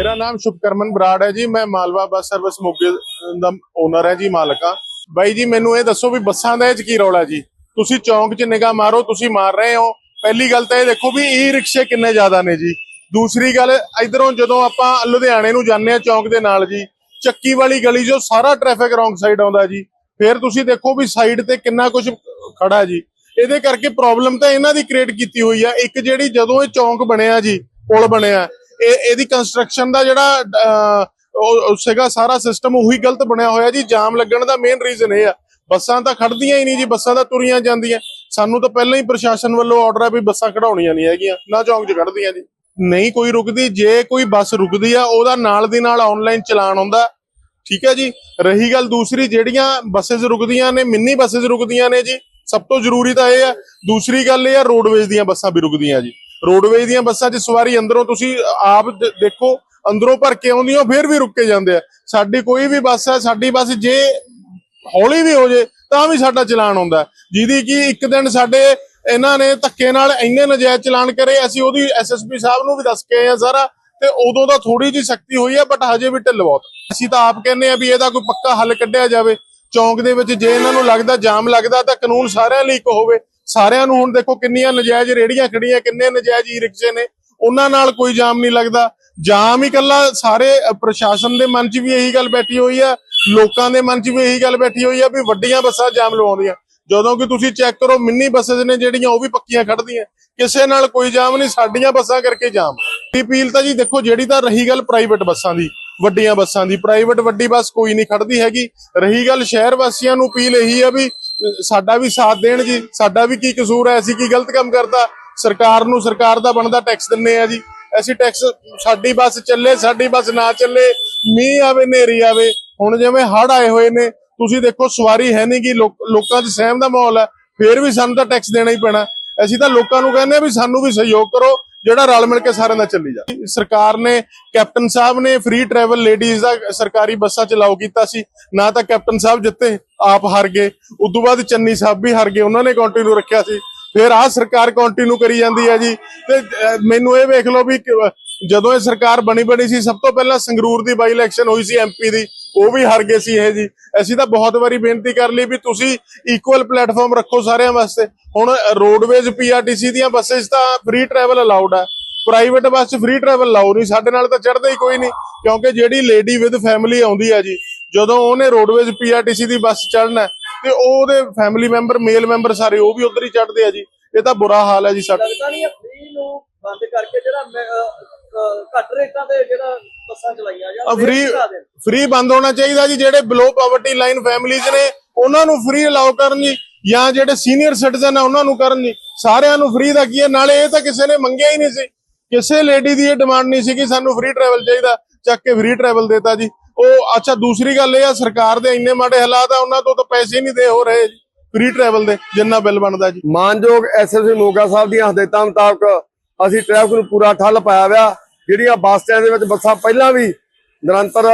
ਮੇਰਾ ਨਾਮ ਸ਼ੁਭਕਰਮਨ ਬਰਾੜ ਹੈ ਜੀ, ਮੈਂ ਮਾਲਵਾ ਬੱਸ ਸਰਵਿਸ ਮੋਗੇ ਦਾ ਓਨਰ ਹੈ ਜੀ, ਮਾਲਕ ਬਾਈ ਜੀ, ਮੈਨੂੰ ਇਹ ਦੱਸੋ ਵੀ ਬੱਸਾਂ ਦਾ ਇਹ ਕੀ ਰੌਲਾ ਜੀ? ਤੁਸੀਂ ਚੌਂਕ 'ਚ ਨਿਗਾਹ ਮਾਰੋ, ਤੁਸੀਂ ਮਾਰ ਰਹੇ ਹੋ। ਪਹਿਲੀ ਗੱਲ ਤਾਂ ਇਹ ਦੇਖੋ ਵੀ ਈ ਰਿਕਸ਼ੇ ਕਿੰਨੇ ਜ਼ਿਆਦਾ ਨੇ ਜੀ। ਦੂਸਰੀ ਗੱਲ, ਇਧਰੋਂ ਜਦੋਂ ਆਪਾਂ ਲੁਧਿਆਣੇ ਨੂੰ ਜਾਂਦੇ ਆ ਚੌਂਕ ਦੇ ਨਾਲ ਜੀ, ਚੱਕੀ ਵਾਲੀ ਗਲੀ 'ਚੋਂ ਸਾਰਾ ਟ੍ਰੈਫਿਕ ਰੌਂਗ ਸਾਈਡ ਆਉਂਦਾ ਜੀ। ਫਿਰ ਤੁਸੀਂ ਦੇਖੋ ਵੀ ਸਾਈਡ ਤੇ ਕਿੰਨਾ ਕੁਝ ਖੜਾ ਜੀ। ਇਹਦੇ ਕਰਕੇ ਪ੍ਰੋਬਲਮ ਤਾਂ ਇਹਨਾਂ ਦੀ ਕ੍ਰੀਏਟ ਕੀਤੀ ਹੋਈ ਆ। ਇੱਕ ਜਿਹੜੀ ਜਦੋਂ ਇਹ ਚੌਂਕ ਬਣਿਆ ਜੀ, ਪੁਲ ਬਣਿਆ ਇਹ ਇਹਦੀ ਕੰਸਟਰਕਸ਼ਨ ਦਾ ਜਿਹੜਾ ਉਹ ਸੀਗਾ, ਸਾਰਾ ਸਿਸਟਮ ਉਹੀ ਗਲਤ ਬਣਿਆ ਹੋਇਆ ਜੀ। ਜਾਮ ਲੱਗਣ ਦਾ ਮੇਨ ਰੀਜ਼ਨ ਇਹ ਆ। ਬੱਸਾਂ ਤਾਂ ਖੜਦੀਆਂ ਹੀ ਨਹੀਂ ਜੀ, ਬੱਸਾਂ ਤਾਂ ਤੁਰੀਆਂ ਜਾਂਦੀਆਂ। ਸਾਨੂੰ ਤਾਂ ਪਹਿਲਾਂ ਹੀ ਪ੍ਰਸ਼ਾਸਨ ਵੱਲੋਂ ਆਰਡਰ ਆ ਵੀ ਬੱਸਾਂ ਖੜਾਉਣੀਆਂ ਨਹੀਂ ਹੈਗੀਆਂ, ਨਾ ਚੌਂਕ 'ਚ ਖੜਦੀਆਂ ਜੀ। ਨਹੀਂ ਕੋਈ ਰੁਕਦੀ, ਜੇ ਕੋਈ ਬੱਸ ਰੁਕਦੀ ਆ, ਉਹਦਾ ਨਾਲ ਦੀ ਨਾਲ ਆਨਲਾਈਨ ਚਲਾਨ ਹੁੰਦਾ। ਠੀਕ ਹੈ ਜੀ? ਰਹੀ ਗੱਲ ਦੂਸਰੀ, ਜਿਹੜੀਆਂ ਬੱਸਸ ਰੁਕਦੀਆਂ ਨੇ, ਮਿੰਨੀ ਬੱਸਸ ਰੁਕਦੀਆਂ ਨੇ ਜੀ, ਸਭ ਤੋਂ ਜ਼ਰੂਰੀ ਤਾਂ ਇਹ ਆ। ਦੂਸਰੀ ਗੱਲ ਇਹ ਆ ਰੋਡਵੇਜ਼ ਦੀਆਂ ਬੱਸਾਂ ਵੀ ਰੁਕਦੀਆਂ ਜੀ। ਰੋਡਵੇਜ਼ ਦੀਆਂ ਬੱਸਾਂ 'ਚ ਸਵਾਰੀ ਅੰਦਰੋਂ ਤੁਸੀਂ ਆਪ ਦੇਖੋ, ਅੰਦਰੋਂ ਭਰ ਕੇ ਆਉਂਦੀਆਂ ਫਿਰ ਵੀ ਰੁਕ ਜਾਂਦੇ ਆ। ਸਾਡੀ ਕੋਈ ਵੀ ਬੱਸ ਹੈ ਸਾਡੀ ਬੱਸ ਜੇ ਹੌਲੀ ਵੀ ਹੋ ਜੇ, ਤਾਂ ਵੀ ਸਾਡਾ ਚਲਾਨ ਹੁੰਦਾ ਜਿਹਦੀ ਕਿ ਇੱਕ ਦਿਨ ਸਾਡੇ ਇਹਨਾਂ ਨੇ ਧੱਕੇ ਨਾਲ ਇੰਨੇ ਨਜਾਇਜ਼ ਚਲਾਨ ਕਰੇ, ਅਸੀਂ ਉਹਦੀ ਐਸਐਸਪੀ ਸਾਹਿਬ ਨੂੰ ਵੀ ਦੱਸ ਕੇ ਆਏ ਆ ਸਾਰਾ, ਤੇ ਉਦੋਂ ਤਾਂ ਥੋੜੀ ਜੀ ਸਖਤੀ ਹੋਈ ਹੈ ਬਟ ਹਜੇ ਵੀ ਢਿੱਲ ਬਹੁਤ। ਅਸੀਂ ਤਾਂ ਆਪ ਕਹਿੰਦੇ ਆ ਵੀ ਇਹਦਾ ਕੋਈ ਪੱਕਾ ਹੱਲ ਕੱਢਿਆ ਜਾਵੇ। ਚੌਂਕ ਦੇ ਵਿੱਚ ਜੇ ਇਹਨਾਂ ਨੂੰ ਲੱਗਦਾ, ਜਾਮ ਲੱਗਦਾ, ਤਾਂ ਕਾਨੂੰਨ ਸਾਰਿਆਂ ਲਈ ਇੱਕ ਹੋਵੇ। ਸਾਰਿਆਂ ਨੂੰ ਹੁਣ ਦੇਖੋ ਕਿੰਨੀਆਂ ਨਜਾਇਜ਼ ਰੇੜੀਆਂ ਖੜੀਆਂ ਕਿੰਨੇ ਨਜਾਇਜ਼ ਈ ਰਿਕਸ਼ੇ ਨੇ। ਉਹਨਾਂ ਨਾਲ ਕੋਈ ਜਾਮ ਨਹੀਂ ਲੱਗਦਾ। ਜਾਮ ਹੀ ਕੱਲਾ ਸਾਰੇ ਪ੍ਰਸ਼ਾਸਨ ਦੇ ਮਨ 'ਚ ਵੀ ਇਹੀ ਗੱਲ ਬੈਠੀ ਹੋਈ ਆ, ਲੋਕਾਂ ਦੇ ਮਨ 'ਚ ਵੀ ਇਹੀ ਗੱਲ ਬੈਠੀ ਹੋਈ ਆ ਵੀ ਵੱਡੀਆਂ ਬੱਸਾਂ ਜਾਮ ਲਵਾਉਂਦੀਆਂ। ਜਦੋਂ ਕਿ ਤੁਸੀਂ ਚੈੱਕ ਕਰੋ, ਮਿੰਨੀ ਬੱਸਸ ਨੇ ਜਿਹੜੀਆਂ ਉਹ ਵੀ ਪੱਕੀਆਂ ਖੜਦੀਆਂ ਕਿਸੇ ਨਾਲ ਕੋਈ ਜਾਮ ਨਹੀਂ, ਸਾਡੀਆਂ ਬੱਸਾਂ ਕਰਕੇ ਜਾਮ। ਅਪੀਲ ਤਾਂ ਜੀ ਦੇਖੋ, ਜਿਹੜੀ ਤਾਂ ਰਹੀ ਗੱਲ ਪ੍ਰਾਈਵੇਟ ਬੱਸਾਂ ਦੀ, ਵੱਡੀਆਂ ਬੱਸਾਂ ਦੀ, ਪ੍ਰਾਈਵੇਟ ਵੱਡੀ ਬੱਸ ਕੋਈ ਨਹੀਂ ਖੜਦੀ ਹੈਗੀ। ਰਹੀ ਗੱਲ ਸ਼ਹਿਰ ਵਾਸੀਆਂ ਨੂੰ ਅਪੀਲ ਇਹੀ ਆ ਵੀ ਸਾਡਾ ਵੀ ਸਾਥ ਦੇਣ ਜੀ। ਸਾਡਾ ਵੀ ਕੀ ਕਸੂਰ ਹੈ, ਅਸੀਂ ਕੀ ਗਲਤ ਕੰਮ ਕਰਤਾ। ਸਰਕਾਰ ਨੂੰ ਸਰਕਾਰ ਦਾ ਬਣਦਾ ਟੈਕਸ ਦਿੰਨੇ ਆ ਜੀ। ਅਸੀਂ ਟੈਕਸ ਸਾਡੀ ਬੱਸ ਚੱਲੇ, ਸਾਡੀ ਬੱਸ ਨਾ ਚੱਲੇ, ਮੀਂਹ ਆਵੇ ਨੇਰੀ ਆਵੇ। ਹੁਣ ਜਿਵੇਂ ਹੜ ਆਏ ਹੋਏ ਨੇ, ਤੁਸੀਂ ਦੇਖੋ ਸਵਾਰੀ ਹੈ ਨਹੀਂ ਕਿ ਲੋਕਾਂ 'ਚ ਸਹਿਮ ਦਾ ਮਾਹੌਲ ਹੈ। ਫੇਰ ਵੀ ਸਾਨੂੰ ਤਾਂ ਟੈਕਸ ਦੇਣਾ ਹੀ ਪੈਣਾ। ਅਸੀਂ ਤਾਂ ਲੋਕਾਂ ਨੂੰ ਕਹਿੰਦੇ ਆ ਵੀ ਸਾਨੂੰ ਵੀ ਸਹਿਯੋਗ ਕਰੋ। ਜਿਹੜਾ ਰਲ ਮਿਲ ਕੇ ਸਾਰਿਆਂ ਦਾ ਚੱਲੀ ਜਾ। ਸਰਕਾਰ ਨੇ, ਕੈਪਟਨ ਸਾਹਿਬ ਨੇ ਫ੍ਰੀ ਟਰੈਵਲ ਲੇਡੀਜ਼ ਦਾ ਸਰਕਾਰੀ ਬੱਸਾਂ ਚਲਾਓ ਕੀਤਾ ਸੀ। ਨਾ ਤਾਂ ਕੈਪਟਨ ਸਾਹਿਬ ਜਿੱਤੇ, ਆਪ ਹਾਰ ਗਏ। ਉਦੋਂ ਬਾਅਦ ਚੰਨੀ ਸਾਹਿਬ ਵੀ ਹਾਰ ਗਏ, ਉਹਨਾਂ ਨੇ ਕੰਟੀਨਿਊ ਰੱਖਿਆ ਸੀ। ਫਿਰ ਆਹ ਸਰਕਾਰ ਕੰਟੀਨਿਊ ਕਰੀ ਜਾਂਦੀ ਹੈ ਜੀ। ਤੇ ਮੈਨੂੰ ਇਹ ਵੇਖ ਲਓ ਵੀ ਜਦੋਂ ਇਹ ਸਰਕਾਰ ਬਣੀ ਬਣੀ ਸੀ, ਸਭ ਤੋਂ ਪਹਿਲਾਂ ਸੰਗਰੂਰ ਦੀ ਬਾਈ ਇਲੈਕਸ਼ਨ ਹੋਈ ਸੀ ਐਮਪੀ ਦੀ। ਉਹ ਵੀ ਹਾਰ ਗਏ ਸੀ ਇਹ ਜੀ। ਅਸੀਂ ਤਾਂ ਬਹੁਤ ਵਾਰੀ ਬੇਨਤੀ ਕਰ ਲਈ ਵੀ ਤੁਸੀਂ ਇਕੁਅਲ ਪਲੇਟਫਾਰਮ ਰੱਖੋ ਸਾਰਿਆਂ ਵਾਸਤੇ। ਹੁਣ ਰੋਡਵੇਜ਼ ਪੀਆਰਟੀਸੀ ਦੀਆਂ ਬੱਸਸ ਤਾਂ ਫ੍ਰੀ ਟਰੈਵਲ ਅਲਾਉਡ ਆ। ਪ੍ਰਾਈਵੇਟ ਬੱਸ 'ਚ ਫ੍ਰੀ ਟਰੈਵਲ ਲਾਓ ਨਹੀਂ, ਸਾਡੇ ਨਾਲ ਤਾਂ ਚੜਦਾ ਹੀ ਕੋਈ ਨਹੀਂ। ਕਿਉਂਕਿ ਜਿਹੜੀ ਲੇਡੀ ਵਿਦ ਫੈਮਿਲੀ ਆਉਂਦੀ ਆ ਜੀ, ਜਦੋਂ ਉਹਨੇ ਰੋਡਵੇਜ਼ ਪੀਆਰਟੀਸੀ ਦੀ ਬੱਸ ਚੜਨਾ ਤੇ ਉਹਦੇ ਫੈਮਿਲੀ ਮੈਂਬਰ ਮੇਲ ਮੈਂਬਰ ਸਾਰੇ ਉਹ ਵੀ ਉਧਰ ਹੀ ਚੜਦੇ ਆ ਜੀ। ਇਹ ਤਾਂ ਬੁਰਾ ਹਾਲ ਹੈ ਜੀ ਸਾਡਾ ਬੰਦ ਕਰਕੇ ਜਿਹੜਾ ਘੱਟ ਰੇਟਾਂ ਤੇ ਜਿਹੜਾ ਬੱਸਾਂ ਚਲਾਈਆਂ ਜਾਂ ਆ ਫ੍ਰੀ ਫ੍ਰੀ ਬੰਦ ਹੋਣਾ ਚਾਹੀਦਾ ਜੀ ਜਿਹੜੇ ਬਿਲੋ ਪਾਵਰਟੀ ਲਾਈਨ ਫੈਮਿਲੀਜ਼ ਨੇ ਉਹਨਾਂ ਨੂੰ ਫ੍ਰੀ ਅਲਾਉ ਕਰਨ ਜੀ ਜਾਂ ਜਿਹੜੇ ਸੀਨੀਅਰ ਸਿਟੀਜ਼ਨ ਆ ਉਹਨਾਂ ਨੂੰ ਕਰਨ ਜੀ। ਸਾਰਿਆਂ ਨੂੰ ਫ੍ਰੀ ਦਾ ਕੀ ਹੈ? ਨਾਲੇ ਇਹ ਤਾਂ ਕਿਸੇ ਨੇ ਮੰਗਿਆ ਹੀ ਨਹੀਂ ਸੀ। ਕਿਸੇ ਲੇਡੀ ਦੀ ਇਹ ਡਿਮਾਂਡ ਨਹੀਂ ਸੀ ਕਿ ਸਾਨੂੰ ਫ੍ਰੀ ਟਰੈਵਲ ਚਾਹੀਦਾ ਚੱਕ ਕੇ ਫ੍ਰੀ ਟਰੈਵਲ ਦੇਤਾ ਜੀ। ਉਹ ਅੱਛਾ ਦੂਸਰੀ ਗੱਲ ਇਹ ਆ ਸਰਕਾਰ ਦੇ ਇੰਨੇ ਮਾੜੇ ਹਾਲਾਤ ਆ ਉਹਨਾਂ ਤੋਂ ਤਾਂ ਪੈਸੇ ਹੀ ਨਹੀਂ ਦੇ ਹੋ ਰਹੇ ਜੀ ਫ੍ਰੀ ਟਰੈਵਲ ਦੇ ਜਿੰਨਾ ਬਿੱਲ ਬਣਦਾ ਜੀ। ਮਾਨਯੋਗ ਐਸਐਸਪੀ ਮੋਗਾ ਸਾਹਿਬ ਦੀਆਂ ਹਦਾਇਤਾਂ ਮੁਤਾਬਕ ਅਸੀਂ ਟ੍ਰੈਫਿਕ ਨੂੰ ਪੂਰਾ ਠੱਲ ਪਾਇਆ ਹੋਇਆ। ਜਿਹੜੀਆਂ ਬੱਸ ਸਟੈਂਡ ਦੇ ਵਿੱਚ ਬੱਸਾਂ ਪਹਿਲਾਂ ਵੀ ਨਿਰੰਤਰ,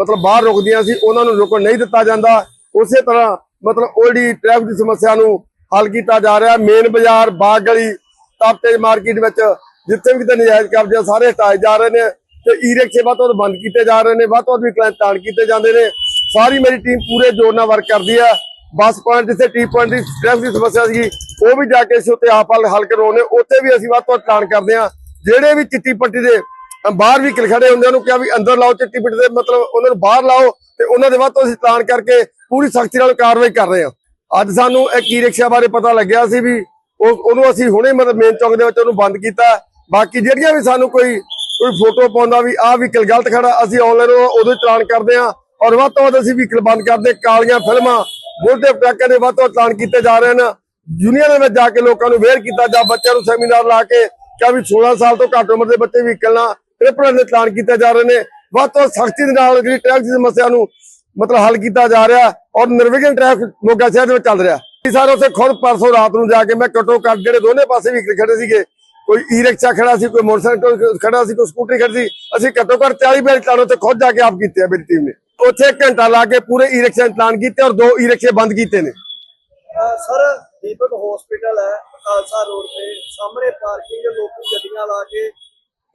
ਮਤਲਬ ਬਾਹਰ ਰੁਕਦੀਆਂ ਸੀ, ਉਹਨਾਂ ਨੂੰ ਰੁਕਣ ਨਹੀਂ ਦਿੱਤਾ ਜਾਂਦਾ। ਉਸੇ ਤਰ੍ਹਾਂ, ਮਤਲਬ ਉਹ ਜਿਹੜੀ ਟ੍ਰੈਫਿਕ ਦੀ ਸਮੱਸਿਆ ਨੂੰ ਹੱਲ ਕੀਤਾ ਜਾ ਰਿਹਾ। ਮੇਨ ਬਾਜ਼ਾਰ ਬਾਗ ਗਲੀ ਤਾਪਤੇਜ ਮਾਰਕੀਟ ਵਿੱਚ ਜਿੱਥੇ ਵੀ ਕਿਤੇ ਨਜਾਇਜ਼ ਕਬਜ਼ੇ ਸਾਰੇ ਹਟਾਏ ਜਾ ਰਹੇ ਨੇ ਤੇ ਈ ਰਿਕਸ਼ੇ ਵੱਧ ਤੋਂ ਵੱਧ ਬੰਦ ਕੀਤੇ ਜਾ ਰਹੇ ਨੇ। ਵੱਧ ਤੋਂ ਵੱਧ ਵੀ ਤਾਣ ਕੀਤੇ ਜਾਂਦੇ ਨੇ। ਸਾਰੀ ਮੇਰੀ ਟੀਮ ਪੂਰੇ ਜ਼ੋਰ ਨਾਲ ਵਰਕ ਕਰਦੀ ਹੈ। ਬੱਸ ਪੁਆਇੰਟ ਜਿੱਥੇ ਟੀ ਪੁਆਇੰਟ ਦੀ ਟ੍ਰੈਫਿਕ ਦੀ ਸਮੱਸਿਆ ਸੀਗੀ। ਉਹ ਵੀ ਜਾ ਕੇ ਅਸੀਂ ਉੱਤੇ ਆਪ ਹੱਲ ਕਰਵਾਉਣੇ ਉੱਥੇ ਵੀ ਅਸੀਂ ਵੱਧ ਤੋਂ ਵੱਧ ਕਰਦੇ ਹਾਂ। ਜਿਹੜੇ ਵੀ ਚਿੱਟੀ ਪੱਟੀ ਦੇ ਬਾਹਰ ਵੀ ਖੜੇ ਹੁੰਦੇ ਉਹਨੂੰ ਕਿਹਾ ਵੀ ਅੰਦਰ ਲਾਓ ਚਿੱਟੀ ਪੱਟੀ ਦੇ, ਮਤਲਬ ਉਹਨਾਂ ਨੂੰ ਬਾਹਰ ਲਾਓ ਤੇ ਉਹਨਾਂ ਦੇ ਵੱਧ ਤੋਂ ਅਸੀਂ ਤਾਣ ਕਰਕੇ ਪੂਰੀ ਸਖਤੀ ਨਾਲ ਕਾਰਵਾਈ ਕਰ ਰਹੇ ਹਾਂ। ਅੱਜ ਸਾਨੂੰ ਇੱਕ ਈ ਰਿਕਸ਼ਾ ਬਾਰੇ ਪਤਾ ਲੱਗਿਆ ਸੀ ਵੀ ਉਹਨੂੰ ਅਸੀਂ ਹੁਣੇ ਮਤਲਬ ਮੇਨ ਚੌਂਕ ਦੇ ਵਿੱਚ ਉਹਨੂੰ ਬੰਦ ਕੀਤਾ। ਬਾਕੀ ਜਿਹੜੀਆਂ ਵੀ ਸਾਨੂੰ ਕੋਈ ਕੋਈ ਫੋਟੋ ਪਾਉਂਦਾ ਵੀ ਆਹ ਵਹੀਕਲ ਗਲਤ ਖੜਾ, ਅਸੀਂ ਆਨਲਾਈਨ ਉਦੋਂ ਚਲਾਨ ਕਰਦੇ ਹਾਂ। ਔਰ ਵੱਧ ਤੋਂ ਵੱਧ ਅਸੀਂ ਵਹੀਕਲ ਬੰਦ ਕਰਦੇ ਕਾਲੀਆਂ ਫਿਲਮਾਂ ਬੁੱਢੇ ਪਟਾਕਿਆਂ ਦੇ ਵੱਧ ਤੋਂ ਚਲਾਨ ਕੀਤੇ ਜਾ ਰਹੇ ਨੇ ਯੂਨੀਅਨ ਦੇ ਵਿੱਚ ਜਾ ਕੇ ਲੋਕਾਂ ਨੂੰ ਵੇਅਰ ਕੀਤਾ ਜਾ, ਬੱਚਿਆਂ ਨੂੰ ਸੈਮੀਨਾਰ ਲਾ ਕੇ ਕਿਹਾ ਵੀ 16 ਸਾਲ ਤੋਂ ਘੱਟ ਉਮਰ ਦੇ ਬੱਚੇ ਵਹੀਕਲ ਨਾਲ ਟ੍ਰਿਪਲ ਦੇ ਚਲਾਨ ਕੀਤੇ ਜਾ ਰਹੇ ਨੇ। ਵੱਧ ਤੋਂ ਸਖਤੀ ਦੇ ਨਾਲ ਜਿਹੜੀ ਟ੍ਰੈਫਿਕ ਦੀ ਸਮੱਸਿਆ ਨੂੰ ਮਤਲਬ ਹੱਲ ਕੀਤਾ ਜਾ ਰਿਹਾ ਔਰ ਨਿਰਵਿਘਨ ਟ੍ਰੈਫਿਕ ਮੋਗਾ ਸ਼ਹਿਰ ਦੇ ਵਿੱਚ ਚੱਲ ਰਿਹਾ। ਇਹ ਸਾਰੇ ਉੱਥੇ ਖੁਦ ਪਰਸੋਂ ਰਾਤ ਨੂੰ ਜਾ ਕੇ ਮੈਂ ਘੱਟੋ ਘੱਟ ਜਿਹੜੇ ਦੋਨੇ ਪਾਸੇ ਵੀ ਖੜੇ ਸੀਗੇ, ਕੋਈ ਈ ਰਿਕਸ਼ਾ ਖੜਾ ਸੀ, ਕੋਈ ਮੋਟਰਸਾਈਕਲ ਖੜਾ ਸੀ, ਕੋਈ ਸਕੂਟਰੀ ਖੜੀ ਸੀ, ਅਸੀਂ ਘੱਟੋ ਘੱਟ 40 ਮਿੰਟ ਚਲਾਉਣ ਉੱਤੇ ਖੁਦ ਜਾ ਕੇ ਆਪ ਕੀਤੇ ਆ ਮੇਰੀ ਟੀਮ ਨੇ। ਉੱਥੇ ਘੰਟਾ ਲਾ ਕੇ ਪੂਰੇ ਈ ਰਿਕਸ਼ਾ ਚਲਾਨ ਕੀਤੇ ਔਰ ਦੋ ਈ ਰਿਕਸ਼ੇ ਬੰਦ ਕੀਤੇ ਨੇ। ਸਰ ਦੀਪਕ ਹਸਪੀਟਲ ਹੈ ਖਾਲਸਾ ਰੋਡ ਤੇ। ਸਾਹਮਣੇ ਪਾਰਕਿੰਗ ਲੋਕੀ ਗੱਡੀਆਂ ਲਾ ਕੇ।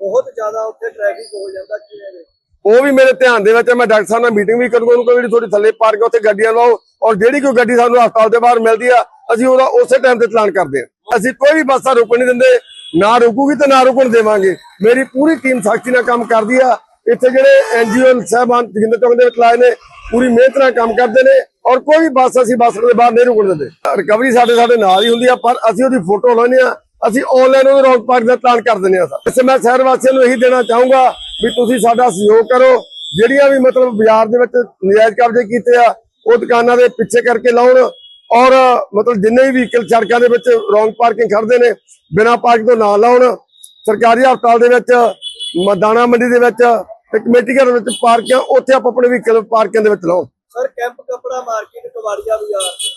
ਬਹੁਤ ਜ਼ਿਆਦਾ ਉੱਥੇ ਟ੍ਰੈਫਿਕ ਹੋ ਜਾਂਦਾ ਕਿਵੇਂ ਉਹ ਵੀ ਮੇਰੇ ਧਿਆਨ ਦੇ ਵਿੱਚ ਹੈ ਮੈਂ ਡਾਕਟਰ ਸਾਹਿਬ ਨਾਲ ਮੀਟਿੰਗ ਵੀ ਕਰੂੰਗਾ ਉਹਨੂੰ ਕੋਈ ਥੋੜੀ ਥੱਲੇ ਪਾਰ ਕੇ ਉੱਥੇ ਗੱਡੀਆਂ ਲਾਓ ਔਰ ਜਿਹੜੀ ਕੋਈ ਗੱਡੀ ਸਾਨੂੰ ਹਸਪਤਾਲ ਦੇ ਬਾਹਰ ਮਿਲਦੀ ਆ ਅਸੀਂ ਉਹਦਾ ਉਸੇ ਟਾਈਮ ਤੇ ਚਲਾਨ ਕਰਦੇ ਹਾਂ। ਅਸੀਂ ਕੋਈ ਵੀ ਬੱਸਾਂ ਰੁਕਣ ਨਹੀਂ ਦਿੰਦੇ ਨਾ ਰੁਕੂਗੀ ਤੇ ਨਾ ਰੁਕਣ ਦੇਵਾਂਗੇ। ਮੇਰੀ ਪੂਰੀ ਟੀਮ ਸਖਤੀ ਨਾਲ ਕੰਮ ਕਰਦੀ ਆ ਇੱਥੇ ਜਿਹੜੇ ਐਨਜੀਓ ਸਾਹਿਬਾਨ ਜਗਿੰਦਰ ਚੌਂਕ ਦੇ ਵਿੱਚ ਲਾਏ ਨੇ, ਪੂਰੀ ਮਿਹਨਤ ਨਾਲ ਕੰਮ ਕਰਦੇ ਨੇ ਔਰ ਕੋਈ ਵੀ ਬੱਸ ਅਸੀਂ ਬੱਸ ਦੇ ਬਾਹਰ ਨਹੀਂ ਰੁਕਣ ਦਿੰਦੇ। ਰਿਕਵਰੀ ਸਾਡੇ ਸਾਡੇ ਨਾਲ ਹੀ ਹੁੰਦੀ ਆ, ਪਰ ਅਸੀਂ ਉਹਦੀ ਫੋਟੋ ਲਾਉਂਦੇ ਆ ਅਸੀਂ ਆਨਲਾਈਨ ਉਹਦੇ ਰੌਂਗ ਪਾਰਕ ਦਾ ਚਲਾਨ ਕਰ ਦਿੰਦੇ ਆ ਸਰ। ਇਸ ਮੈਂ ਸ਼ਹਿਰ ਵਾਸੀਆਂ ਨੂੰ ਇਹੀ ਦੇਣਾ ਚਾਹੂੰਗਾ ਵੀ ਤੁਸੀਂ ਸਾਡਾ ਸਹਿਯੋਗ ਕਰੋ, ਜਿਹੜੀਆਂ ਵੀ ਮਤਲਬ ਬਾਜ਼ਾਰ ਦੇ ਵਿੱਚ ਨਜਾਇਜ਼ ਕਬਜ਼ੇ ਕੀਤੇ ਆ, ਉਹ ਦੁਕਾਨਾਂ ਦੇ ਪਿੱਛੇ ਕਰਕੇ ਲਾਉਣ ਔਰ ਮਤਲਬ ਜਿੰਨੇ ਵੀ ਵਹੀਕਲ ਸੜਕਾਂ ਦੇ ਵਿੱਚ ਰੌਂਗ ਪਾਰਕਿੰਗ ਖੜਦੇ ਨੇ, ਬਿਨਾਂ ਪਾਰਕ ਤੋਂ ਨਾ ਲਾਉਣ। ਸਰਕਾਰੀ ਹਸਪਤਾਲ ਦੇ ਵਿੱਚ, ਮ- ਦਾਣਾ ਮੰਡੀ ਦੇ ਵਿੱਚ ਤੇ ਕਮੇਟੀ ਘਰ ਵਿੱਚ ਪਾਰਕ ਆ ਉੱਥੇ ਆਪ ਆਪਣੇ ਵਹੀਕਲ ਪਾਰਕਿੰਗ ਦੇ ਵਿੱਚ ਲਾਉਣ ਸਰ ਕੈਂਪ ਕਪੜਾ ਮਾਰਕੀਟ ਕਵਾੜੀਆ ਬਾਜ਼ਾਰ ਦੇ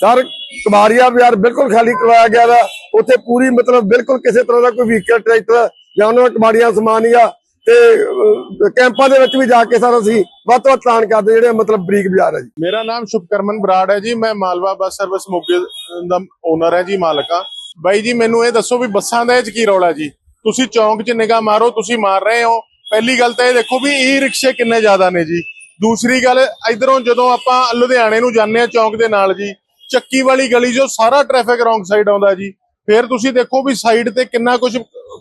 ਸਰ ਕਬਾੜੀਆ ਬਾਜ਼ਾਰ ਬਿਲਕੁਲ ਖਾਲੀ ਕਰਵਾਇਆ ਗਿਆ ਵਾ। ਉੱਥੇ ਪੂਰੀ ਮਤਲਬ ਬਿਲਕੁਲ ਕਿਸੇ ਤਰ੍ਹਾਂ ਦਾ ਕੋਈ ਵਹੀਕਲ ਟਰੈਕਟਰ ਜਾਂ ਉਹਨਾਂ ਦਾ ਕਬਾੜੀਆਂ ਸਮਾਨ ਆ। ਤੇ ਕੈਂਪਾਂ ਦੇ ਵਿੱਚ ਵੀ ਜਾ ਕੇ ਸਰ ਅਸੀਂ ਵੱਧ ਤੋਂ ਵੱਧ ਤਾਣ ਕਰਦੇ ਜਿਹੜੇ ਮਤਲਬ ਬਰੀਕ ਬਾਜ਼ਾਰ ਹੈ ਜੀ। ਮੇਰਾ ਨਾਮ ਸ਼ੁਭਕਰਮਨ ਬਰਾੜ ਹੈ ਜੀ। ਮੈਂ ਮਾਲਵਾ ਬੱਸ ਸਰਵਿਸ ਮੋਗੇ ਦਾ ਓਨਰ ਹੈ ਜੀ ਮਾਲਕਾ ਬਾਈ ਜੀ ਮੈਨੂੰ ਇਹ ਦੱਸੋ ਵੀ ਬੱਸਾਂ ਦਾ ਇਹ 'ਚ ਕੀ ਰੌਲਾ ਜੀ? ਤੁਸੀਂ ਚੌਂਕ 'ਚ ਨਿਗਾਹ ਮਾਰੋ ਤੁਸੀਂ ਮਾਰ ਰਹੇ ਹੋ। ਪਹਿਲੀ ਗੱਲ ਤਾਂ ਇਹ ਦੇਖੋ ਵੀ ਈ ਰਿਕਸ਼ੇ ਕਿੰਨੇ ਜ਼ਿਆਦਾ ਨੇ ਜੀ। ਦੂਸਰੀ ਗੱਲ ਇਧਰੋਂ ਜਦੋਂ ਆਪਾਂ ਲੁਧਿਆਣੇ ਨੂੰ ਜਾਂਦੇ ਆ ਚੌਂਕ ਦੇ ਨਾਲ ਜੀ ਚੱਕੀ ਵਾਲੀ ਗਲੀ ਜੋ ਸਾਰਾ ਟ੍ਰੈਫਿਕ ਰੌਂਗ ਸਾਈਡ ਆਉਂਦਾ ਜੀ। ਫਿਰ ਤੁਸੀਂ ਦੇਖੋ ਵੀ ਸਾਈਡ ਤੇ ਕਿੰਨਾ ਕੁਝ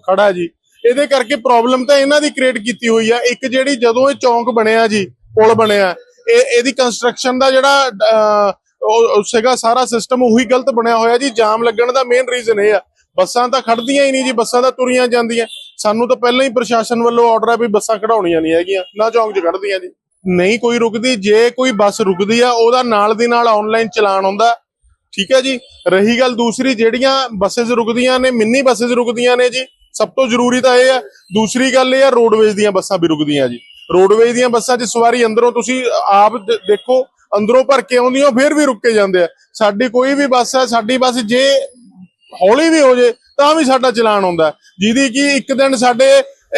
ਖੜਾ ਜੀ। ਇਹਦੇ ਕਰਕੇ ਪ੍ਰੋਬਲਮ ਤਾਂ ਇਹਨਾਂ ਦੀ ਕ੍ਰੀਏਟ ਕੀਤੀ ਹੋਈ ਆ। ਇੱਕ ਜਿਹੜੀ ਜਦੋਂ ਇਹ ਚੌਂਕ ਬਣਿਆ ਜੀ ਪੁਲ ਬਣਿਆ ਇਹ ਇਹਦੀ ਕੰਸਟਰਕਸ਼ਨ ਦਾ ਜਿਹੜਾ ਅਹ, ਸੀਗਾ ਸਾਰਾ ਸਿਸਟਮ ਉਹੀ ਗਲਤ ਬਣਿਆ ਹੋਇਆ ਜੀ। ਜਾਮ ਲੱਗਣ ਦਾ ਮੇਨ ਰੀਜ਼ਨ ਇਹ ਆ। ਬੱਸਾਂ ਤਾਂ ਖੜਦੀਆਂ ਹੀ ਨਹੀਂ ਜੀ ਬੱਸਾਂ ਤਾਂ ਤੁਰੀਆਂ ਜਾਂਦੀਆਂ। ਸਾਨੂੰ ਤਾਂ ਪਹਿਲਾਂ ਹੀ ਪ੍ਰਸ਼ਾਸਨ ਵੱਲੋਂ ਆਰਡਰ ਆ ਵੀ ਬੱਸਾਂ ਖੜਾਉਣੀਆਂ ਨਹੀਂ ਹੈਗੀਆਂ, ਨਾ ਚੌਂਕ 'ਚ ਖੜਦੀਆਂ ਜੀ। ਨਹੀਂ ਕੋਈ ਰੁਕਦੀ, ਜੇ ਕੋਈ ਬੱਸ ਰੁਕਦੀ ਆ, ਉਹਦਾ ਨਾਲ ਦੀ ਨਾਲ ਆਨਲਾਈਨ ਚਲਾਨ ਆਉਂਦਾ। ਠੀਕ ਹੈ ਜੀ? ਰਹੀ ਗੱਲ ਦੂਸਰੀ, ਜਿਹੜੀਆਂ ਬੱਸਸ ਰੁਕਦੀਆਂ ਨੇ, ਮਿੰਨੀ ਬੱਸਸ ਰੁਕਦੀਆਂ ਨੇ ਜੀ, ਸਭ ਤੋਂ ਜ਼ਰੂਰੀ ਤਾਂ ਇਹ ਆ। ਦੂਸਰੀ ਗੱਲ ਇਹ ਆ ਰੋਡਵੇਜ਼ ਦੀਆਂ ਬੱਸਾਂ ਵੀ ਰੁਕਦੀਆਂ ਜੀ। ਰੋਡਵੇਜ਼ ਦੀਆਂ ਬੱਸਾਂ 'ਚ ਸਵਾਰੀ ਅੰਦਰੋਂ ਤੁਸੀਂ ਆਪ ਦੇਖੋ, ਅੰਦਰੋਂ ਭਰ ਕੇ ਆਉਂਦੀਆਂ, ਫਿਰ ਵੀ ਰੁਕ ਕੇ ਜਾਂਦੇ ਆ। ਸਾਡੀ ਕੋਈ ਵੀ ਬੱਸ ਹੈ ਸਾਡੀ ਬੱਸ ਜੇ ਹੌਲੀ ਵੀ ਹੋ ਜੇ, ਤਾਂ ਵੀ ਸਾਡਾ ਚਲਾਨ ਆਉਂਦਾ ਜਿਹਦੀ ਕਿ ਇੱਕ ਦਿਨ ਸਾਡੇ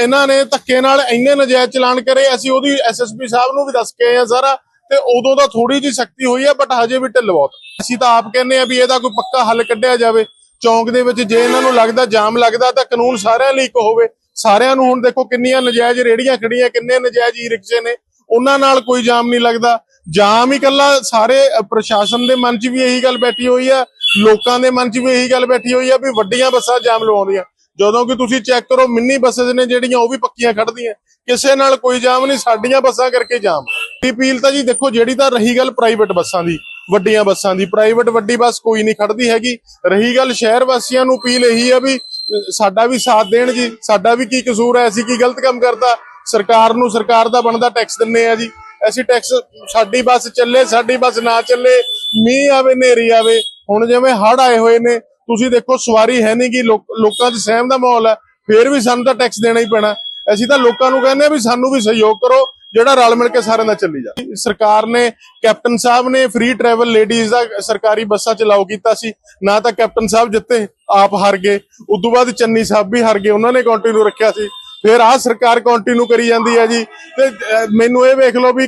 ਇਹਨਾਂ ਨੇ ਧੱਕੇ ਨਾਲ ਇੰਨੇ ਨਜਾਇਜ਼ ਚਲਾਨ ਕਰੇ, ਅਸੀਂ ਉਹਦੀ ਐਸਐਸਪੀ ਸਾਹਿਬ ਨੂੰ ਵੀ ਦੱਸ ਕੇ ਆਏ ਆ ਸਾਰਾ, ਤੇ ਉਦੋਂ ਦਾ ਥੋੜੀ ਜੀ ਸਖਤੀ ਹੋਈ ਹੈ ਬਟ ਹਜੇ ਵੀ ਢਿੱਲ ਬਹੁਤ। ਅਸੀਂ ਤਾਂ ਆਪ ਕਹਿੰਦੇ ਆ ਵੀ ਇਹਦਾ ਕੋਈ ਪੱਕਾ ਹੱਲ ਕੱਢਿਆ ਜਾਵੇ। ਚੌਂਕ ਦੇ ਵਿੱਚ ਜੇ ਇਹਨਾਂ ਨੂੰ ਲੱਗਦਾ, ਜਾਮ ਲੱਗਦਾ, ਤਾਂ ਕਾਨੂੰਨ ਸਾਰਿਆਂ ਲਈ ਇੱਕ ਹੋਵੇ। ਸਾਰਿਆਂ ਨੂੰ ਹੁਣ ਦੇਖੋ ਕਿੰਨੀਆਂ ਨਜਾਇਜ਼ ਰੇੜੀਆਂ ਖੜੀਆਂ ਕਿੰਨੇ ਨਜਾਇਜ਼ ਈ ਰਿਕਸ਼ੇ ਨੇ। ਉਹਨਾਂ ਨਾਲ ਕੋਈ ਜਾਮ ਨਹੀਂ ਲੱਗਦਾ। ਜਾਮ ਹੀ ਕੱਲਾ ਸਾਰੇ ਪ੍ਰਸ਼ਾਸਨ ਦੇ ਮਨ 'ਚ ਵੀ ਇਹੀ ਗੱਲ ਬੈਠੀ ਹੋਈ ਆ ਲੋਕਾਂ ਦੇ ਮਨ 'ਚ ਵੀ ਇਹੀ ਗੱਲ ਬੈਠੀ ਹੋਈ ਆ ਵੀ ਵੱਡੀਆਂ ਬੱਸਾਂ ਜਾਮ ਲਵਾਉਂਦੀਆਂ। ਜਦੋਂ ਕਿ ਤੁਸੀਂ ਚੈੱਕ ਕਰੋ, ਮਿੰਨੀ ਬੱਸਸ ਨੇ ਜਿਹੜੀਆਂ ਉਹ ਵੀ ਪੱਕੀਆਂ ਖੜਦੀਆਂ ਕਿਸੇ ਨਾਲ ਕੋਈ ਜਾਮ ਨਹੀਂ, ਸਾਡੀਆਂ ਬੱਸਾਂ ਕਰਕੇ ਜਾਮ। ਅਪੀਲ ਤਾਂ ਜੀ ਦੇਖੋ, ਜਿਹੜੀ ਤਾਂ ਰਹੀ ਗੱਲ ਪ੍ਰਾਈਵੇਟ ਬੱਸਾਂ ਦੀ, ਵੱਡੀਆਂ ਬੱਸਾਂ ਦੀ, ਪ੍ਰਾਈਵੇਟ ਵੱਡੀ ਬੱਸ ਕੋਈ ਨਹੀਂ ਖੜਦੀ ਹੈਗੀ। ਰਹੀ ਗੱਲ ਸ਼ਹਿਰ ਵਾਸੀਆਂ ਨੂੰ ਅਪੀਲ ਇਹੀ ਆ ਵੀ ਸਾਡਾ ਵੀ ਸਾਥ ਦੇਣ ਜੀ, ਸਾਡਾ ਵੀ ਕੀ ਕਸੂਰ ਹੈ, ਅਸੀਂ ਕੀ ਗਲਤ ਕੰਮ ਕਰਤਾ? ਸਰਕਾਰ ਨੂੰ ਸਰਕਾਰ ਦਾ ਬਣਦਾ ਟੈਕਸ ਦਿੰਨੇ ਆ ਜੀ। ਅਸੀਂ ਟੈਕਸ ਸਾਡੀ ਬੱਸ ਚੱਲੇ, ਸਾਡੀ ਬੱਸ ਨਾ ਚੱਲੇ, ਮੀਂਹ ਆਵੇ ਨੇਰੀ ਆਵੇ ਹੁਣ ਜਿਵੇਂ ਹੜ ਆਏ ਹੋਏ ਨੇ, ਤੁਸੀਂ ਦੇਖੋ ਸਵਾਰੀ ਹੈ ਨਹੀਂ ਗੀ, ਲੋਕਾਂ 'ਚ ਸਹਿਮ ਦਾ ਮਾਹੌਲ ਹੈ, ਫੇਰ ਵੀ ਸਾਨੂੰ ਤਾਂ ਟੈਕਸ ਦੇਣਾ ਹੀ ਪੈਣਾ। ਅਸੀਂ ਤਾਂ ਲੋਕਾਂ ਨੂੰ ਕਹਿੰਦੇ ਆ ਵੀ ਸਾਨੂੰ ਵੀ ਸਹਿਯੋਗ ਕਰੋ, ਜਿਹੜਾ ਰਲ ਮਿਲ ਕੇ ਸਾਰਿਆਂ ਦਾ ਚੱਲੀ ਜਾ। ਸਰਕਾਰ ਨੇ, ਕੈਪਟਨ ਸਾਹਿਬ ਨੇ ਫ੍ਰੀ ਟਰੈਵਲ ਲੇਡੀਜ਼ ਦਾ ਸਰਕਾਰੀ ਬੱਸਾਂ ਚ ਲਾਓ ਕੀਤਾ ਸੀ, ਨਾ ਤਾਂ ਕੈਪਟਨ ਸਾਹਿਬ ਜਿੱਤੇ, ਆਪ ਹਾਰ ਗਏ। ਉਦੋਂ ਬਾਅਦ ਚੰਨੀ ਸਾਹਿਬ ਵੀ ਹਾਰ ਗਏ, ਉਹਨਾਂ ਨੇ ਕੰਟੀਨਿਊ ਰੱਖਿਆ ਸੀ। ਫਿਰ ਆਹ ਸਰਕਾਰ ਕੰਟੀਨਿਊ ਕਰੀ ਜਾਂਦੀ ਹੈ ਜੀ। ਤੇ ਮੈਨੂੰ ਇਹ ਵੇਖ ਲਓ ਵੀ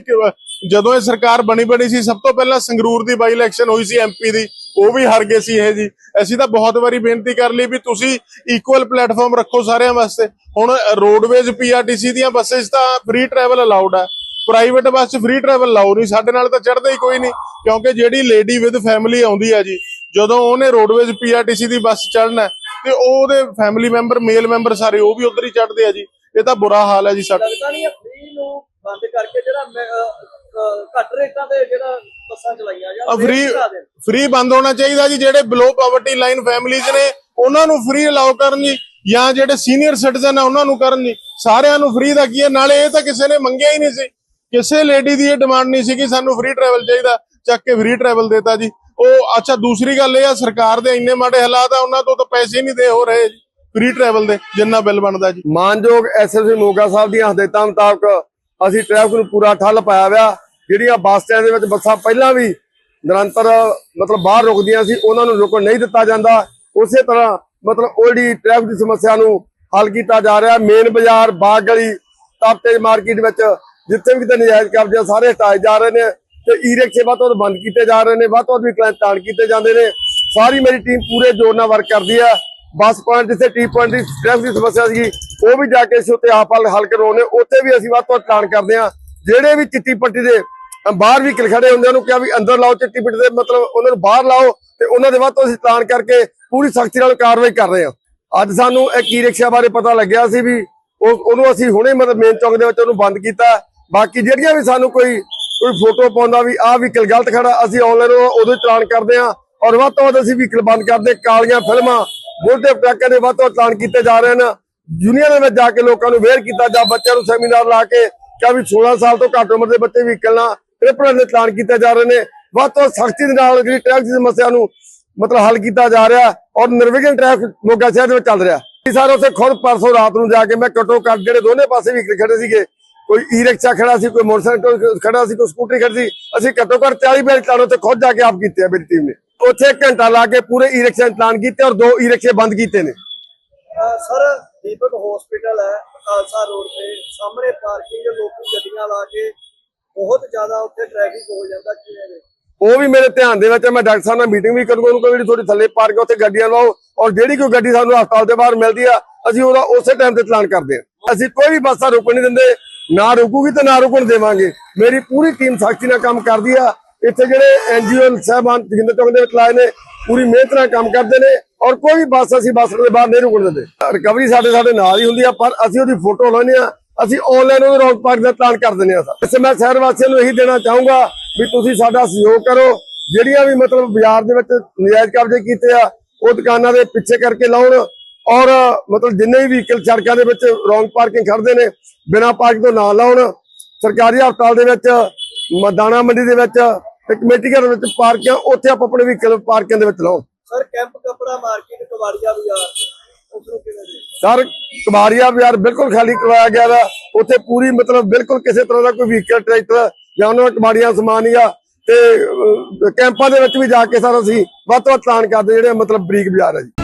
ਜਦੋਂ ਇਹ ਸਰਕਾਰ ਬਣੀ ਬਣੀ ਸੀ, ਸਭ ਤੋਂ ਪਹਿਲਾਂ ਸੰਗਰੂਰ ਦੀ ਬਾਈ ਇਲੈਕਸ਼ਨ ਹੋਈ ਸੀ ਐਮਪੀ ਦੀ, ਉਹ ਵੀ ਹਾਰ ਗਏ ਸੀ ਇਹ ਜੀ। ਅਸੀਂ ਤਾਂ ਬਹੁਤ ਵਾਰੀ ਬੇਨਤੀ ਕਰ ਲਈ ਵੀ ਤੁਸੀਂ ਇਕੁਅਲ ਪਲੇਟਫਾਰਮ ਰੱਖੋ ਸਾਰਿਆਂ ਵਾਸਤੇ। ਹੁਣ ਰੋਡਵੇਜ਼ ਪੀਆਰਟੀਸੀ ਦੀਆਂ ਬੱਸਸ ਤਾਂ ਫ੍ਰੀ ਟਰੈਵਲ ਅਲਾਉਡ ਆ। ਪ੍ਰਾਈਵੇਟ ਬੱਸ 'ਚ ਫ੍ਰੀ ਟਰੈਵਲ ਲਾਓ ਨਹੀਂ, ਸਾਡੇ ਨਾਲ ਤਾਂ ਚੜਦਾ ਹੀ ਕੋਈ ਨਹੀਂ, ਕਿਉਂਕਿ ਜਿਹੜੀ ਲੇਡੀ ਵਿਦ ਫੈਮਿਲੀ ਆਉਂਦੀ ਆ ਜੀ, ਜਦੋਂ ਉਹਨੇ ਰੋਡਵੇਜ਼ ਪੀਆਰਟੀਸੀ ਦੀ ਬੱਸ ਚੜਨਾ ਤੇ ਉਹਦੇ ਫੈਮਿਲੀ ਮੈਂਬਰ ਮੇਲ ਮੈਂਬਰ ਸਾਰੇ ਉਹ ਵੀ ਉਧਰ ਹੀ ਚੜਦੇ ਆ ਜੀ। ਇਹ ਤਾਂ ਬੁਰਾ ਹਾਲ ਹੈ ਜੀ ਸਾਡਾ। ਲੱਗਦਾ ਨਹੀਂ ਫ੍ਰੀ ਨੂੰ ਬੰਦ ਕਰਕੇ ਜਿਹੜਾ ਘੱਟ ਰੇਟਾਂ ਤੇ ਜਿਹੜਾ ਬੱਸਾਂ ਚਲਾਈਆਂ ਆ ਜਾਂ ਫ੍ਰੀ ਫ੍ਰੀ ਬੰਦ ਹੋਣਾ ਚਾਹੀਦਾ ਜੀ ਜਿਹੜੇ ਬਿਲੋ ਪਾਵਰਟੀ ਲਾਈਨ ਫੈਮਿਲੀਜ਼ ਨੇ ਉਹਨਾਂ ਨੂੰ ਫ੍ਰੀ ਅਲਾਉ ਕਰਨ ਜੀ ਜਾਂ ਜਿਹੜੇ ਸੀਨੀਅਰ ਸਿਟੀਜ਼ਨ ਆ ਉਹਨਾਂ ਨੂੰ ਕਰਨ ਜੀ। ਸਾਰਿਆਂ ਨੂੰ ਫ੍ਰੀ ਦਾ ਕੀ ਹੈ? ਨਾਲੇ ਇਹ ਤਾਂ ਕਿਸੇ ਨੇ ਮੰਗਿਆ ਹੀ ਨਹੀਂ ਸੀ। ਕਿਸੇ ਲੇਡੀ ਦੀ ਇਹ ਡਿਮਾਂਡ ਨਹੀਂ ਸੀ ਕਿ ਸਾਨੂੰ ਫ੍ਰੀ ਟਰੈਵਲ ਚਾਹੀਦਾ ਚੱਕ ਕੇ ਫ੍ਰੀ ਟਰੈਵਲ ਦੇਤਾ ਜੀ। ਉਹ ਅੱਛਾ ਦੂਸਰੀ ਗੱਲ ਇਹ ਆ ਸਰਕਾਰ ਦੇ ਇੰਨੇ ਮਾੜੇ ਹਾਲਾਤ ਆ ਉਹਨਾਂ ਤੋਂ ਤਾਂ ਪੈਸੇ ਨਹੀਂ ਦੇ ਹੋ ਰਹੇ ਜੀ ਫ੍ਰੀ ਟਰੈਵਲ ਦੇ ਜਿੰਨਾ ਬਿੱਲ ਬਣਦਾ ਜੀ। ਮਾਨਯੋਗ ਐਸਐਸਪੀ ਮੋਗਾ ਸਾਹਿਬ ਦੀਆਂ ਹਦਾਇਤਾਂ ਮੁਤਾਬਕ ਅਸੀਂ ਟ੍ਰੈਫਿਕ ਨੂੰ ਪੂਰਾ ਠੱਲ ਪਾਇਆ ਹੋਇਆ। ਜਿਹੜੀਆਂ ਬੱਸ ਸਟੈਂਡ ਦੇ ਵਿੱਚ ਬੱਸਾਂ ਪਹਿਲਾਂ ਵੀ ਨਿਰੰਤਰ, ਮਤਲਬ ਬਾਹਰ ਰੁਕਦੀਆਂ ਸੀ, ਉਹਨਾਂ ਨੂੰ ਰੁਕਣ ਨਹੀਂ ਦਿੱਤਾ ਜਾਂਦਾ। ਉਸੇ ਤਰ੍ਹਾਂ, ਮਤਲਬ ਉਹ ਜਿਹੜੀ ਟ੍ਰੈਫਿਕ ਦੀ ਸਮੱਸਿਆ ਨੂੰ ਹੱਲ ਕੀਤਾ ਜਾ ਰਿਹਾ ਮੇਨ ਬਾਜ਼ਾਰ ਬਾਗ ਗਲੀ ਤਾਪਤੇਜ ਮਾਰਕੀਟ ਵਿੱਚ, ਜਿੱਥੇ ਵੀ ਕਿਤੇ ਨਜਾਇਜ਼ ਕਬਜ਼ੇ ਸਾਰੇ ਹਟਾਏ ਜਾ ਰਹੇ ਨੇ ਤੇ ਈ ਰਿਕਸ਼ੇ ਵੱਧ ਤੋਂ ਵੱਧ ਬੰਦ ਕੀਤੇ ਜਾ ਰਹੇ ਨੇ, ਵੱਧ ਤੋਂ ਵੱਧ ਵੀ ਤਾਣ ਕੀਤੇ ਜਾਂਦੇ ਨੇ। ਸਾਰੀ ਮੇਰੀ ਟੀਮ ਪੂਰੇ ਜ਼ੋਰ ਨਾਲ ਵਰਕ ਕਰਦੀ ਹੈ। ਬੱਸ ਪੁਆਇੰਟ ਜਿੱਥੇ ਟੀ ਪੁਆਇੰਟ ਦੀ ਟ੍ਰੈਫਿਕ ਦੀ ਸਮੱਸਿਆ ਸੀਗੀ, ਉਹ ਵੀ ਜਾ ਕੇ ਅਸੀਂ ਉੱਤੇ ਆਪ ਹੱਲ ਹੱਲ ਕਰਵਾਉਣੇ ਉੱਥੇ ਵੀ ਅਸੀਂ ਵੱਧ ਤੋਂ ਵੱਧ ਪਲਾਨ ਕਰਦੇ ਹਾਂ। ਜਿਹੜੇ ਵੀ ਚਿੱਟੀ ਪੱਟੀ ਦੇ ਬਾਹਰ ਵੀ ਖੜੇ ਹੁੰਦੇ ਉਹਨੂੰ ਕਿਹਾ ਵੀ ਅੰਦਰ ਲਾਓ ਚਿੱਟੀ ਪੱਟੀ ਦੇ, ਮਤਲਬ ਉਹਨਾਂ ਨੂੰ ਬਾਹਰ ਲਾਓ ਤੇ ਉਹਨਾਂ ਦੇ ਵੱਧ ਤੋਂ ਅਸੀਂ ਪਲਾਨ ਕਰਕੇ ਪੂਰੀ ਸਖਤੀ ਨਾਲ ਕਾਰਵਾਈ ਕਰ ਰਹੇ ਹਾਂ ਅੱਜ ਸਾਨੂੰ ਇੱਕ ਈ ਰਿਕਸ਼ਾ ਬਾਰੇ ਪਤਾ ਲੱਗਿਆ ਸੀ ਵੀ ਉਹਨੂੰ ਅਸੀਂ ਹੁਣੇ ਮਤਲਬ ਮੇਨ ਚੌਂਕ ਦੇ ਵਿੱਚ ਉਹਨੂੰ ਬੰਦ ਕੀਤਾ। ਬਾਕੀ ਜਿਹੜੀਆਂ ਵੀ ਸਾਨੂੰ ਕੋਈ ਕੋਈ ਫੋਟੋ ਪਾਉਂਦਾ ਵੀ ਆਹ ਵਹੀਕਲ ਗਲਤ ਖੜਾ, ਅਸੀਂ ਆਨਲਾਈਨ ਉਦੋਂ ਚਲਾਨ ਕਰਦੇ ਹਾਂ ਔਰ ਵੱਧ ਤੋਂ ਵੱਧ ਅਸੀਂ ਵਹੀਕਲ ਬੰਦ ਕਰਦੇ, ਕਾਲੀਆਂ ਫਿਲਮਾਂ, ਬੁਲਟ ਟਰੱਕਾਂ ਦੇ ਵੱਧ ਤੋਂ ਵੱਧ ਚਲਾਨ ਕੀਤੇ ਜਾ ਰਹੇ ਨੇ ਯੂਨੀਅਨ ਦੇ ਵਿੱਚ ਜਾ ਕੇ ਲੋਕਾਂ ਨੂੰ ਅਵੇਅਰ ਕੀਤਾ ਜਾ, ਬੱਚਿਆਂ ਨੂੰ ਸੈਮੀਨਾਰ ਲਾ ਕੇ ਕਿਹਾ ਵੀ 16 ਸਾਲ ਤੋਂ ਘੱਟ ਉਮਰ ਦੇ ਬੱਚੇ ਵਹੀਕਲ ਨਾਲ ਟ੍ਰਿਪਲ ਦੇ ਚਲਾਨ ਕੀਤੇ ਜਾ ਰਹੇ ਨੇ। ਵੱਧ ਤੋਂ ਸਖਤੀ ਦੇ ਨਾਲ ਜਿਹੜੀ ਟ੍ਰੈਫਿਕ ਦੀ ਸਮੱਸਿਆ ਨੂੰ ਮਤਲਬ ਹੱਲ ਕੀਤਾ ਜਾ ਰਿਹਾ ਔਰ ਨਿਰਵਿਘਨ ਟ੍ਰੈਫਿਕ ਮੋਗਾ ਸ਼ਹਿਰ ਦੇ ਵਿੱਚ ਚੱਲ ਰਿਹਾ। ਸਰ, ਉੱਥੇ ਖੁਦ ਪਰਸੋਂ ਰਾਤ ਨੂੰ ਜਾ ਕੇ ਮੈਂ ਘੱਟੋ ਘੱਟ ਜਿਹੜੇ ਦੋਨੇ ਪਾਸੇ ਵੀ ਖੜੇ ਸੀਗੇ, ਕੋਈ ਈ ਰਿਕਸ਼ਾ ਖੜਾ ਸੀ, ਕੋਈ ਮੋਟਰਸਾਈਕਲ ਖੜਾ ਸੀ, ਕੋਈ ਸਕੂਟਰੀ ਖੜੀ ਸੀ, ਅਸੀਂ ਘੱਟੋ ਘੱਟ 40 ਬੈਲ ਚਲਾਣੋ ਤੇ ਖੁਦ ਜਾ ਕੇ ਆਪ ਕੀਤੇ ਆ ਮੇਰੀ ਟੀਮ ਨੇ। ਉੱਥੇ ਘੰਟਾ ਲਾ ਕੇ ਪੂਰੇ ਈ ਰਿਕਸ਼ਾ ਚਲਾਨ ਕੀਤੇ ਔਰ ਦੋ ਈ ਰਿਕਸ਼ੇ ਬੰਦ ਕੀਤੇ ਨੇ। ਅਹ ਸਰ, ਦੀਪਕ ਹਸਪੀਟਲ ਹੈ ਖਾਲਸਾ ਰੋਡ ਤੇ। ਸਾਹਮਣੇ ਪਾਰਕਿੰਗ ਲੋਕੀ ਗੱਡੀਆਂ ਲਾ ਕੇ ਬਹੁਤ ਜ਼ਿਆਦਾ ਉੱਥੇ ਟ੍ਰੈਫਿਕ ਹੋ ਜਾਂਦਾ ਕਿਵੇਂ ਦੇ ਉਹ ਵੀ ਮੇਰੇ ਧਿਆਨ ਦੇ ਵਿੱਚ ਹੈ। ਮੈਂ ਡਾਕਟਰ ਸਾਹਿਬ ਨਾਲ ਮੀਟਿੰਗ ਵੀ ਕਰੂੰਗਾ, ਉਹਨੂੰ ਕੋਈ ਜਿਹੜੀ ਥੋੜੀ ਥੱਲੇ ਪਾਰਕ ਉੱਥੇ ਗੱਡੀਆਂ ਲਾਓ ਔਰ ਜਿਹੜੀ ਕੋਈ ਗੱਡੀ ਸਾਨੂੰ ਹਸਪਤਾਲ ਦੇ ਬਾਹਰ ਮਿਲਦੀ ਆ, ਅਸੀਂ ਉਹਦਾ ਉਸੇ ਟਾਈਮ ਤੇ ਚਲਾਨ ਕਰਦੇ ਹਾਂ। ਅਸੀਂ ਕੋਈ ਵੀ ਬੱਸਾਂ ਰੁਕਣ ਨਹੀਂ ਦਿੰਦੇ, ਨਾ ਰੁਕੂਗੀ ਤੇ ਨਾ ਰੁਕਣ ਦੇਵਾਂਗੇ। ਮੇਰੀ ਪੂਰੀ ਟੀਮ ਸਖਤੀ ਨਾਲ ਕੰਮ ਕਰਦੀ ਆ, ਇੱਥੇ ਜਿਹੜੇ ਐਨਜੀਓ ਸਾਹਿਬਾਨ ਜਗਿੰਦਰ ਚੌਂਕ ਦੇ ਵਿੱਚ ਲਾਏ ਨੇ, ਪੂਰੀ ਮਿਹਨਤ ਨਾਲ ਕੰਮ ਕਰਦੇ ਨੇ ਔਰ ਕੋਈ ਵੀ ਬੱਸ ਅਸੀਂ ਬੱਸ ਦੇ ਬਾਹਰ ਨਹੀਂ ਰੁਕਣ ਦਿੰਦੇ। ਰਿਕਵਰੀ ਸਾਡੇ ਸਾਡੇ ਨਾਲ ਹੀ ਹੁੰਦੀ ਆ, ਪਰ ਅਸੀਂ ਉਹਦੀ ਫੋਟੋ ਲਾਉਂਦੇ ਆ ਅਸੀਂ ਆਨਲਾਈਨ ਉਹਦੇ ਰੌਂਗ ਪਾਰਕ ਦਾ ਚਲਾਨ ਕਰ ਦਿੰਦੇ ਆ ਸਰ। ਇਸ ਮੈਂ ਸ਼ਹਿਰ ਵਾਸੀਆਂ ਨੂੰ ਇਹੀ ਦੇਣਾ ਚਾਹੂੰਗਾ ਵੀ ਤੁਸੀਂ ਸਾਡਾ ਸਹਿਯੋਗ ਕਰੋ। ਜਿਹੜੀਆਂ ਵੀ ਮਤਲਬ ਬਾਜ਼ਾਰ ਦੇ ਵਿੱਚ ਨਜਾਇਜ਼ ਕਬਜ਼ੇ ਕੀਤੇ ਆ, ਉਹ ਦੁਕਾਨਾਂ ਦੇ ਪਿੱਛੇ ਕਰਕੇ ਲਾਉਣ। ਔਰ ਮਤਲਬ ਜਿੰਨੇ ਵੀ ਵਹੀਕਲ ਸੜਕਾਂ ਦੇ ਵਿੱਚ ਰੌਂਗ ਪਾਰਕਿੰਗ ਖੜਦੇ ਨੇ, ਬਿਨਾਂ ਪਾਰਕ ਤੋਂ ਨਾ ਲਾਉਣ। ਸਰਕਾਰੀ ਹਸਪਤਾਲ ਦੇ ਵਿੱਚ, ਮ- ਮੰਡੀ ਦੇ ਵਿੱਚ ਤੇ ਕਮੇਟੀ ਘਰ ਵਿੱਚ ਪਾਰਕਾਂ, ਉੱਥੇ ਆਪ ਆਪਣੇ ਵਹੀਕਲ ਪਾਰਕਿੰਗ ਦੇ ਵਿੱਚ ਲਾਓ ਸਰ, ਕੈਂਪ ਕਪੜਾ ਮਾਰਕੀਟ ਕਵਾੜੀਆ ਬਾਜ਼ਾਰ, ਉਸ ਨੂੰ ਕਿਵੇਂ ਸਰ ਕਬਾੜੀਆ ਬਾਜ਼ਾਰ ਬਿਲਕੁਲ ਖਾਲੀ ਕਰਵਾਇਆ ਗਿਆ ਵਾ। ਉੱਥੇ ਪੂਰੀ ਮਤਲਬ ਬਿਲਕੁਲ ਕਿਸੇ ਤਰ੍ਹਾਂ ਦਾ ਕੋਈ ਵਹੀਕਲ ਟਰੈਕਟਰ ਜਾਂ ਉਹਨਾਂ ਦਾ ਸਮਾਨ ਨਹੀਂ ਆ। ਤੇ ਕੈਂਪਾਂ ਦੇ ਵਿੱਚ ਵੀ ਜਾ ਕੇ ਸਰ ਅਸੀਂ ਵੱਧ ਤੋਂ ਵੱਧ ਪਲਾਨ ਕਰਦੇ ਜਿਹੜੇ ਮਤਲਬ ਬਰੀਕ ਬਾਜ਼ਾਰ ਹੈ ਜੀ।